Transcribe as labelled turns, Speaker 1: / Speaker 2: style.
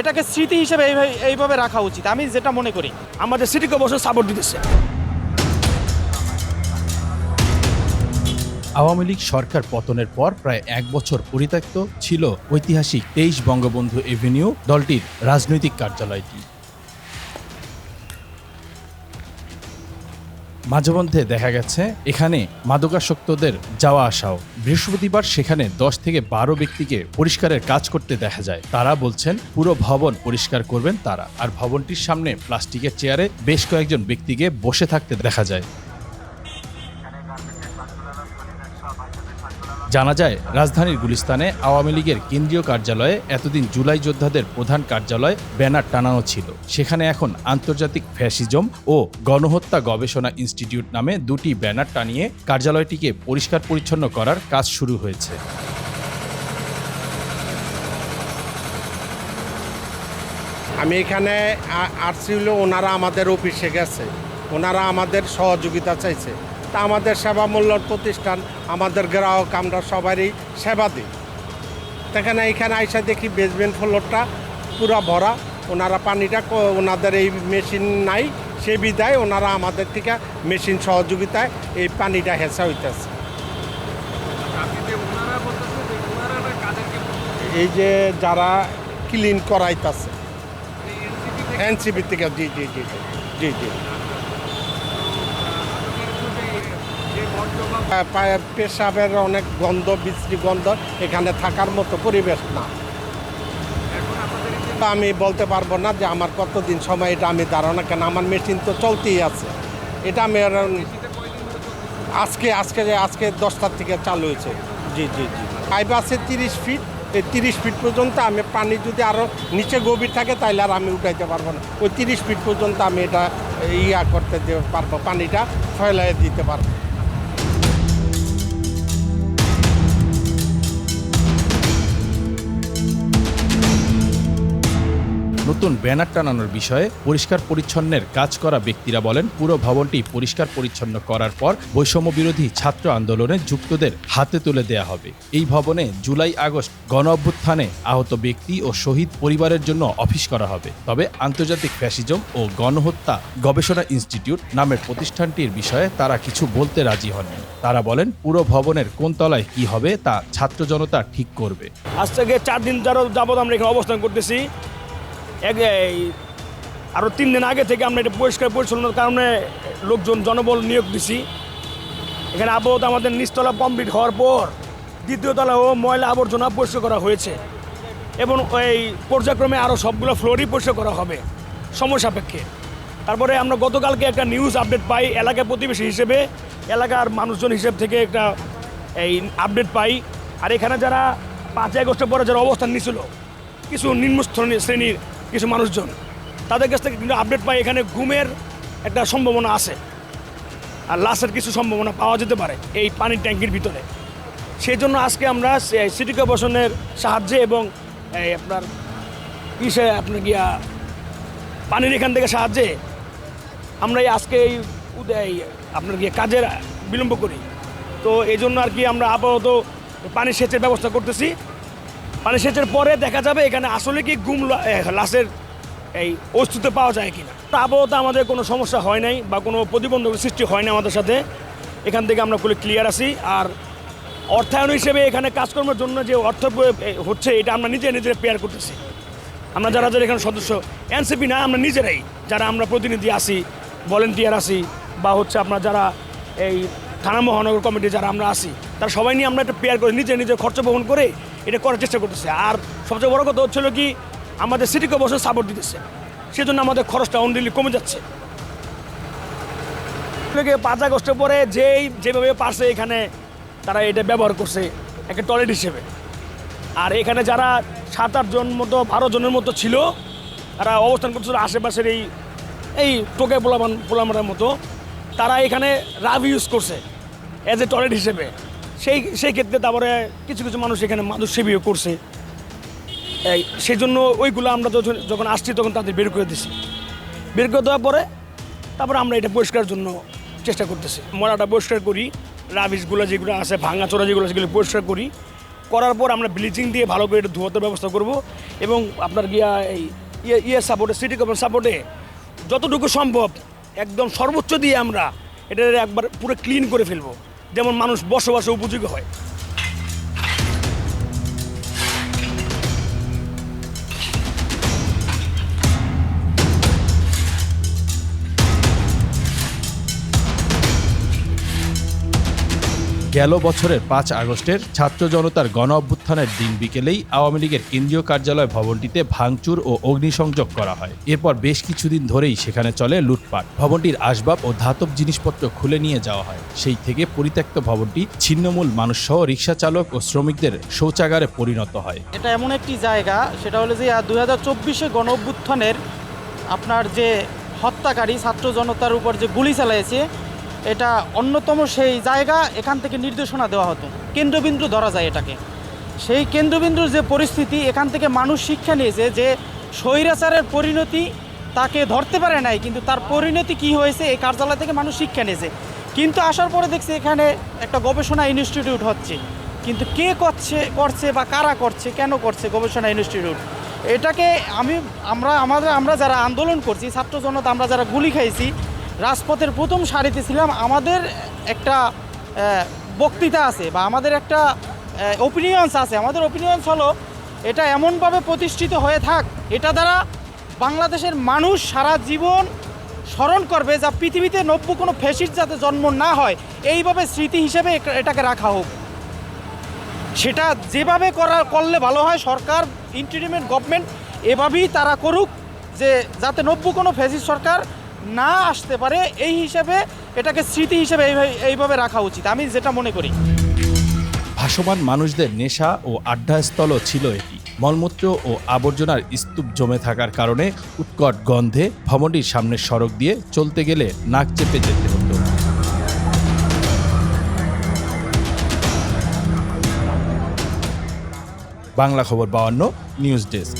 Speaker 1: এটাকে স্মৃতি হিসেবে এইভাবে এইভাবে রাখা উচিত। আমি যেটা মনে করি,
Speaker 2: আমাদের সিটি কর্পোরেশন সাপোর্ট দিতেছে।
Speaker 3: আওয়ামী লীগ সরকার পতনের পর প্রায় এক বছর পরিত্যক্ত ছিল ঐতিহাসিক তেইশ বঙ্গবন্ধু এভিনিউ, দলটির রাজনৈতিক কার্যালয়টি। মাঝে মধ্যে দেখা গেছে, এখানে মাদকাসক্তদের যাওয়া আসাও। বৃহস্পতিবার সেখানে দশ থেকে বারো ব্যক্তিকে পরিষ্কারের কাজ করতে দেখা যায়। তারা বলছেন, পুরো ভবন পরিষ্কার করবেন তারা। আর ভবনটির সামনে প্লাস্টিকের চেয়ারে বেশ কয়েকজন ব্যক্তিকে বসে থাকতে দেখা যায়। জানা যায়, রাজধানীর গুলিস্তানে আওয়ামী লীগের কেন্দ্রীয় কার্যালয়ে এতদিন জুলাই যোদ্ধাদের প্রধান কার্যালয় ব্যানার টানানো ছিল। সেখানে এখন আন্তর্জাতিক ফ্যাসিজম ও গণহত্যা গবেষণা ইনস্টিটিউট নামে দুটি ব্যানার টানিয়ে কার্যালয়টিকে পরিষ্কার পরিচ্ছন্ন করার কাজ শুরু হয়েছে।
Speaker 4: আমি এখানে আ- আসছি হলো ওনারা আমাদের অফিসে গেছে। ওনারা আমাদের সহযোগিতা চাইছে। তা আমাদের সেবা মূল্য প্রতিষ্ঠান আমাদের গ্রাহক আমরা সবারই সেবা দিই। সেখানে এখানে আইসা দেখি বেসমেন্ট ফ্লোরটা পুরো ভরা। ওনারা পানিটা ওনাদের এই মেশিন নাই সে বিদায় ওনারা আমাদের থেকে মেশিন সহযোগিতায় এই পানিটা হেঁচা হইতেছে। এই যে যারা ক্লিন করাইতেছে। এনসিপি থেকে জি জি জি জি জি জি। পেশাবের অনেক গন্ধ, বিশ্রী গন্ধ এখানে থাকার মতো পরিবেশ না। আমি বলতে পারব না যে আমার কতদিন সময় এটা আমি ধারণা কেন, আমার মেশিন তো চলতেই আছে। এটা আমি আজকে আজকে আজকে দশটার থেকে চালু হয়েছে। জি জি জি। পাইপ আছে তিরিশ ফিট, এই তিরিশ ফিট পর্যন্ত আমি পানি যদি আরও নিচে গভীর থাকে তাহলে আর আমি উঠাইতে পারব না। ওই তিরিশ ফিট পর্যন্ত আমি এটা ইয়া করতে পারব, পানিটা ফেলাই দিতে পারব।
Speaker 3: নতুন ব্যানার টানানোর বিষয়ে পরিষ্কার পরিচ্ছন্নের কাজ করা ব্যক্তিরা বলেন, পুরো ভবনটি পরিষ্কার পরিচ্ছন্ন করার পর বৈষম্য বিরোধী ছাত্র আন্দোলনে যুক্তদের হাতে তুলে দেয়া হবে। এই ভবনে জুলাই আগস্ট গণ অভ্যুত্থানে আহত ব্যক্তি ও শহীদ পরিবারের জন্য অফিস করা হবে। তবে আন্তর্জাতিক ফ্যাসিজম ও গণহত্যা গবেষণা ইনস্টিটিউট নামের প্রতিষ্ঠানটির বিষয়ে তারা কিছু বলতে রাজি হননি। তারা বলেন, পুরো ভবনের কোন তলায় কি হবে তা ছাত্র জনতা ঠিক করবে।
Speaker 2: আজ থেকে চার দিন যারা যাবৎ আমরা এখানে অবস্থান করতেছি। এক আরও তিন দিন আগে থেকে আমরা এটা পরিষ্কার পরিচ্ছন্নতার কারণে লোকজন জনবল নিয়োগ দিছি। এখানে আপাতত আমাদের নিচতলা কমপ্লিট হওয়ার পর দ্বিতীয় তলাও ময়লা আবর্জনা পরিষ্কার করা হয়েছে এবং এই পর্যায়ক্রমে আরও সবগুলো ফ্লোরই পরিষ্কার করা হবে সময় সাপেক্ষে। তারপরে আমরা গতকালকে একটা নিউজ আপডেট পাই, এলাকা প্রতিবেশী হিসেবে, এলাকার মানুষজন হিসেব থেকে একটা এই আপডেট পাই। আর এখানে যারা পাঁচই আগস্টের পরে যারা অবস্থান নিয়েছিল, কিছু নিম্ন শ্রেণির কিছু মানুষজন। তাদের কাছ থেকে কিন্তু আপডেট পাই এখানে ঘুমের একটা সম্ভাবনা আছে। আর লাশের কিছু সম্ভাবনা পাওয়া যেতে পারে এই পানির ট্যাঙ্কির ভিতরে। সেই জন্য আজকে আমরা সিটি কর্পোরেশনের সাহায্যে এবং এই আপনার ইসে আপনার গিয়া পানির এখান থেকে সাহায্যে আমরা এই আজকে এই উদয় আপনার গিয়ে কাজের বিলম্ব করি। তো এই জন্য আর কি আমরা আপাতত পানি সেচের ব্যবস্থা করতেছি। পানি সেচের পরে দেখা যাবে এখানে আসলে কি গুম লাশের এই অস্তিত্ব পাওয়া যায় কিনা। তো আপাতত আমাদের কোনো সমস্যা হয় নাই বা কোনো প্রতিবন্ধক সৃষ্টি হয় না আমাদের সাথে। এখান থেকে আমরা খুলে ক্লিয়ার আছি। আর অর্থায়ন হিসেবে এখানে কাজকর্মের জন্য যে অর্থ হচ্ছে, এটা আমরা নিজে নিজে পেয়ার করতেছি। আমরা যারা যারা এখানে সদস্য এনসিপি না, আমরা নিজেরাই যারা আমরা প্রতিনিধি আসি ভলেন্টিয়ার আসি বা হচ্ছে আপনার যারা এই থানা মহানগর কমিটি যারা আমরা আসি তারা সবাই নিয়ে আমরা একটা পেয়ার করে নিজে নিজে খরচ বহন করে এটা করার চেষ্টা করতেছে। আর সবচেয়ে বড় কথা হচ্ছিল কি, আমাদের সিটি কর্পোরেশন সাপোর্ট দিতেছে। সেজন্য আমাদের খরচটা অনলি কমে যাচ্ছে। পাঁচ আগস্টের পরে যেই, যেভাবে পারছে এখানে, তারা এটা ব্যবহার করছে একটা টয়লেট হিসেবে। আর এখানে যারা সাত আটজন মতো, বারো জনের মতো ছিল, তারা অবস্থান করছিল আশেপাশের এই এই টোকে পোলামান পোলামারের মতো। তারা এখানে রাভ ইউজ করছে অ্যাজ এ টয়লেট হিসেবে। সেই সেই ক্ষেত্রে তারপরে কিছু কিছু মানুষ এখানে মানুষ সেবিও করছে। সেই জন্য ওইগুলো আমরা যখন যখন আসছি তখন তাদের বের করে দিছি। বের করে দেওয়ার পরে তারপরে আমরা এটা পরিষ্কারের জন্য চেষ্টা করতেছি। মরাটা পরিষ্কার করি, রাবিশগুলো যেগুলো আছে ভাঙা চোরা যেগুলো সেগুলো পরিষ্কার করি। করার পর আমরা ব্লিচিং দিয়ে ভালো করে এটা ধোয়াতে ব্যবস্থা করব এবং আপনার গিয়া এই ইয়ে সাপোর্টে সিটি কর্পোরেশন সাপোর্টে যতটুকু সম্ভব একদম সর্বোচ্চ দিয়ে আমরা এটা একবার পুরো ক্লিন করে ফেলব। যেমন মানুষ বসবাসে উপযোগী হয়।
Speaker 3: গেল বছরের পাঁচ আগস্টের ছাত্র জনতার গণ অভ্যুত্থানের দিন বিকেলেই আওয়ামী লীগের কেন্দ্রীয় কার্যালয় ভবনটিতে ভাঙচুর ও অগ্নিসংযোগ করা হয়। এরপর বেশ কিছুদিন ধরেই সেখানে চলে লুটপাট। ভবনটির আসবাব ও ধাতব জিনিসপত্র খুলে নিয়ে যাওয়া হয়। সেই থেকে পরিত্যক্ত ভবনটি ছিন্নমূল মানুষসহ রিক্সা চালক ও শ্রমিকদের শৌচাগারে পরিণত হয়।
Speaker 1: এটা এমন একটি জায়গা, সেটা হলো যে দুই হাজার চব্বিশে গণ অভ্যুত্থানের আপনার যে হত্যাকারী, ছাত্র জনতার উপর যে গুলি চালিয়েছে এটা অন্যতম সেই জায়গা, এখান থেকে নির্দেশনা দেওয়া হতো। কেন্দ্রবিন্দু ধরা যায় এটাকে। সেই কেন্দ্রবিন্দুর যে পরিস্থিতি, এখান থেকে মানুষ শিক্ষা নিয়েছে যে স্বৈরাচারের পরিণতি তাকে ধরতে পারে নাই, কিন্তু তার পরিণতি কি হয়েছে, এই কার্যালয় থেকে মানুষ শিক্ষা নিয়েছে। কিন্তু আসার পরে দেখছি এখানে একটা গবেষণা ইনস্টিটিউট হচ্ছে। কিন্তু কে করছে করছে বা কারা করছে, কেন করছে গবেষণা ইনস্টিটিউট? এটাকে আমি, আমরা, আমাদের, আমরা যারা আন্দোলন করছি, ছাত্র জনতা, আমরা যারা গুলি খাইছি রাজপথের প্রথম সারিতে ছিলাম, আমাদের একটা বক্তৃতা আছে বা আমাদের একটা ওপিনিয়ন্স আছে। আমাদের ওপিনিয়ন্স হলো, এটা এমনভাবে প্রতিষ্ঠিত হয়ে থাক, এটা দ্বারা বাংলাদেশের মানুষ সারা জীবন স্মরণ করবে যা পৃথিবীতে নব্য কোনো ফেসির যাতে জন্ম না হয়। এইভাবে স্মৃতি হিসেবে এটাকে রাখা হোক। সেটা যেভাবে করা, করলে ভালো হয়, সরকার ইন্টারিমেন্ট গভর্নমেন্ট এভাবেই তারা করুক যে যাতে নব্য কোনো ফেসিস সরকার না আসতে পারে, এই হিসেবে এটাকে স্মৃতি হিসেবে এইভাবে রাখা উচিত, আমি যেটা মনে করি।
Speaker 3: ভাসমান মানুষদের নেশা ও আড্ডাস্থলও ছিল এটি। মলমূত্র ও আবর্জনার স্তূপ জমে থাকার কারণে উৎকট গন্ধে ভবনটির সামনের সড়ক দিয়ে চলতে গেলে নাক চেপে যেতে হতো। বাংলা খবর বাউন্ন, নিউজ ডেস্ক।